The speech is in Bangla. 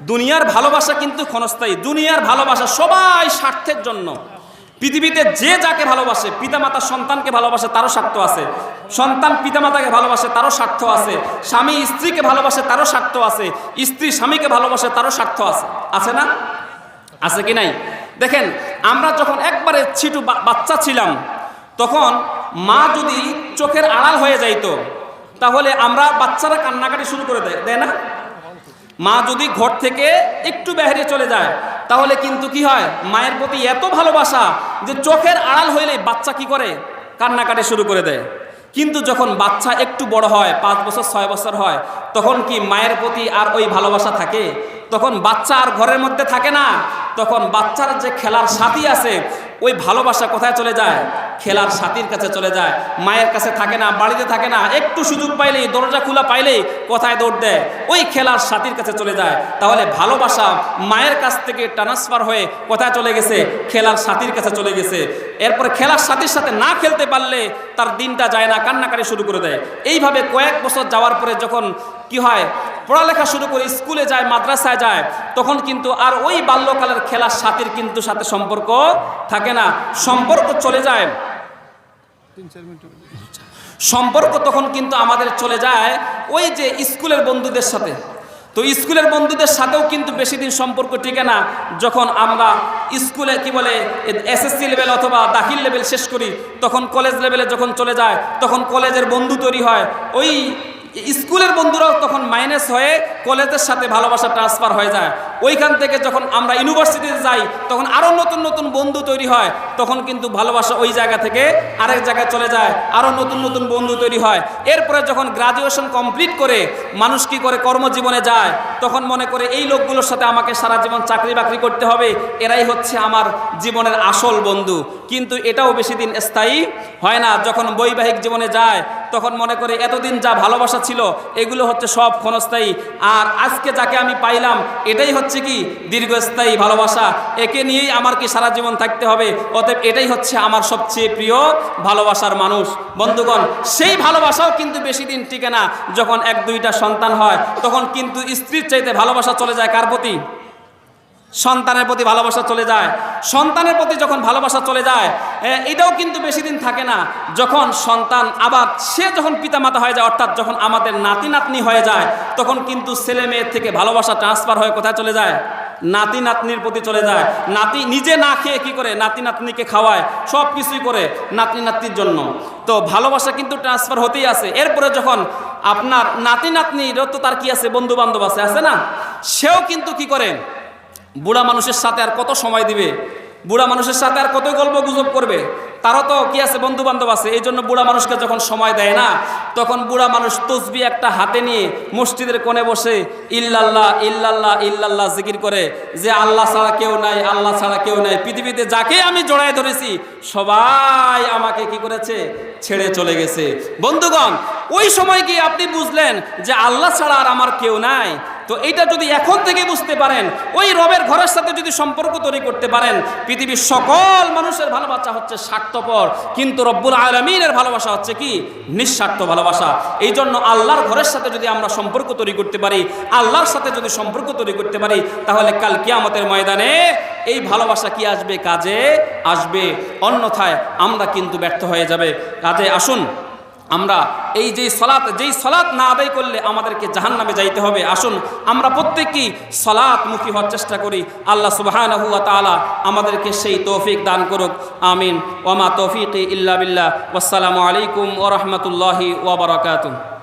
দুনিয়ার ভালোবাসা কিন্তু ক্ষণস্থায়ী। দুনিয়ার ভালোবাসা সবাই স্বার্থের জন্য। পৃথিবীতে যে যাকে ভালোবাসে পিতামাতা সন্তানকে ভালোবাসে, তারও স্বার্থ আছে। সন্তান পিতামাতাকে ভালোবাসে, তারও স্বার্থ আছে। স্বামী স্ত্রীকে ভালোবাসে, তারও স্বার্থ আছে। স্ত্রী স্বামীকে ভালোবাসে, তারও স্বার্থ আছে। আছে না? আছে কি নাই? দেখেন, আমরা যখন একবারে ছিটু বাচ্চা ছিলাম, তখন মা যদি চোখের আড়াল হয়ে যাইতো, তাহলে আমরা বাচ্চারা কান্নাকাটি শুরু করে দেয়। দেয় না? মা যদি ঘর থেকে একটু বাইরে চলে যায়, তাহলে কিন্তু কি হয়? মায়ের প্রতি এত ভালোবাসা যে চোখের আড়াল হইলে বাচ্চা কি করে? কান্নাকাটি শুরু করে দেয়। কিন্তু যখন বাচ্চা একটু বড় হয়, পাঁচ বছর, ছয় বছর হয়, তখন কি মায়ের প্রতি আর ওই ভালোবাসা থাকে? তখন বাচ্চা আর ঘরের মধ্যে থাকে না। তখন বাচ্চার যে খেলার সাথী আছে, ওই ভালোবাসা কোথায় চলে যায়? খেলার সাথীর কাছে চলে যায়। মায়ের কাছে থাকে না, বাড়িতে থাকে না, একটু সুযোগ পাইলেই, দরজা খোলা পাইলেই কোথায় দৌড় দেয়। ওই খেলার সাথীর কাছে চলে যায়। তাহলে ভালোবাসা মায়ের কাছ থেকে ট্রান্সফার হয়ে কোথায় চলে গেছে? খেলার সাথীর কাছে চলে গেছে। এরপরে খেলার সাথীর সাথে না খেলতে পারলে তার দিনটা যায় না, কান্নাকাটি শুরু করে দেয়। এইভাবে কয়েক বছর যাওয়ার পরে যখন কি হয় পড়ালেখা শুরু করে স্কুলে যায় মাদ্রাসায় যায় তখন কিন্তু আর ওই বাল্যকালের খেলার সাথীর কিন্তু সাথে সম্পর্ক থাকে না। সম্পর্ক চলে যায়। সম্পর্ক তখন কিন্তু আমাদের চলে যায় ওই যে স্কুলের বন্ধুদের সাথে। তো স্কুলের বন্ধুদের সাথেও কিন্তু বেশি দিন সম্পর্ক টিকে না। যখন আমরা স্কুলে কি বলে এসএসসি লেভেল অথবা দাখিল লেভেল শেষ করি তখন কলেজ লেভেলে যখন চলে যায় তখন কলেজের বন্ধু তৈরি হয়। ওই স্কুলের বন্ধুরাও তখন মাইনাস হয়ে কলেজের সাথে ভালোবাসা ট্রান্সফার হয়ে যায় ওইখান থেকে যখন আমরা ইউনিভার্সিটিতে যাই, তখন আরও নতুন নতুন বন্ধু তৈরি হয়, তখন কিন্তু ভালোবাসা ওই জায়গা থেকে আরেক জায়গায় চলে যায় আরও নতুন নতুন বন্ধু তৈরি হয়। এরপরে যখন গ্রাজুয়েশন কমপ্লিট করে মানুষ কি করে কর্মজীবনে যায়, তখন মনে করে এই লোকগুলোর সাথে আমাকে সারা জীবন চাকরি বাকরি করতে হবে, এরাই হচ্ছে আমার জীবনের আসল বন্ধু। কিন্তু এটাও বেশি দিন স্থায়ী হয় না। যখন বৈবাহিক জীবনে যায়, তখন মনে করে এতদিন যা ভালোবাসা ছিল, এগুলো হচ্ছে সব ক্ষণস্থায়ী। আর আজকে যাকে আমি পাইলাম, এটাই হচ্ছে কি দীর্ঘস্থায়ী ভালোবাসা। একে নিয়েই আমার কি সারা জীবন থাকতে হবে? অতএব এটাই হচ্ছে আমার সবচেয়ে প্রিয় ভালোবাসার মানুষ। বন্ধুগণ, সেই ভালোবাসাও কিন্তু বেশি দিন টিকে না। যখন এক দুইটা সন্তান হয়, তখন কিন্তু স্ত্রীর চাইতে ভালোবাসা চলে যায় কার প্রতি? সন্তানের প্রতি ভালোবাসা চলে যায়। সন্তানের প্রতি যখন ভালোবাসা চলে যায় এটাও কিন্তু বেশি দিন থাকে না। যখন সন্তান আবার, সে যখন পিতামাতা হয়ে যায়, অর্থাৎ যখন আমাদের নাতি নাতনি হয়ে যায়, তখন কিন্তু ছেলে মেয়ের থেকে ভালোবাসা ট্রান্সফার হয়ে কোথায় চলে যায়? নাতি নাতনির প্রতি চলে যায়। নাতি নিজে না খেয়ে কি করে? নাতি নাতনিকে খাওয়ায় সব কিছুই করে নাতনি নাতনির জন্য। তো ভালোবাসা কিন্তু ট্রান্সফার হতেই আছে। এরপরে যখন আপনার নাতি নাতনিরও তো তার কি আছে? বন্ধু বান্ধব আছে আছে না? সেও কিন্তু কি করে? বুড়া মানুষের সাথে আর কত সময় দিবে? বুড়া মানুষের সাথে আর কত গল্প গুজব করবে? তারও তো কি আছে? বন্ধু বান্ধব আছে। এই জন্য বুড়া মানুষকে যখন সময় দেয় না, তখন বুড়া মানুষ তসবি একটা হাতে নিয়ে মসজিদের কোণে বসে ইল্লাল্লাহ ইল্লাল্লাহ ইল্লাল্লাহ জিকির করে যে আল্লাহ ছাড়া কেউ নাই, আল্লাহ ছাড়া কেউ নাই। পৃথিবীতে যাকে আমি জড়ায় ধরেছি, সবাই আমাকে কি করেছে? ছেড়ে চলে গেছে। বন্ধুগণ, ওই সময় কি আপনি বুঝলেন যে আল্লাহ ছাড়া আর আমার কেউ নাই? তো এইটা যদি এখন থেকে বুঝতে পারেন, ওই রবের ঘরের সাথে যদি সম্পর্ক তৈরি করতে পারেন, পৃথিবীর সকল মানুষের ভালোবাসা হচ্ছে স্বার্থপর, কিন্তু রব্বুল আলমিনের ভালোবাসা হচ্ছে কি? নিঃস্বার্থ ভালোবাসা। এই জন্য আল্লাহর ঘরের সাথে যদি আমরা সম্পর্ক তৈরি করতে পারি, আল্লাহর সাথে যদি সম্পর্ক তৈরি করতে পারি, তাহলে কাল কিয়ামতের ময়দানে এই ভালোবাসা কি আসবে? কাজে আসবে। অন্যথায় আমরা কিন্তু ব্যর্থ হয়ে যাবে। কাজে আসুন আমরা এই যেই সলাৎ যেই সলাৎ না আদায় করলে আমাদেরকে জাহান নামে যাইতে হবে। আসুন, আমরা প্রত্যেকেই সলাৎমুখী হওয়ার চেষ্টা করি। আল্লাহ সুবাহানহু তাআলা আমাদেরকে সেই তৌফিক দান করুক। আমিন। ওমা তৌফিক ইল্লা বিল্লাহ। আসসালামু আলাইকুম ওরহমতুল্লাহি ওবরাকাতুহ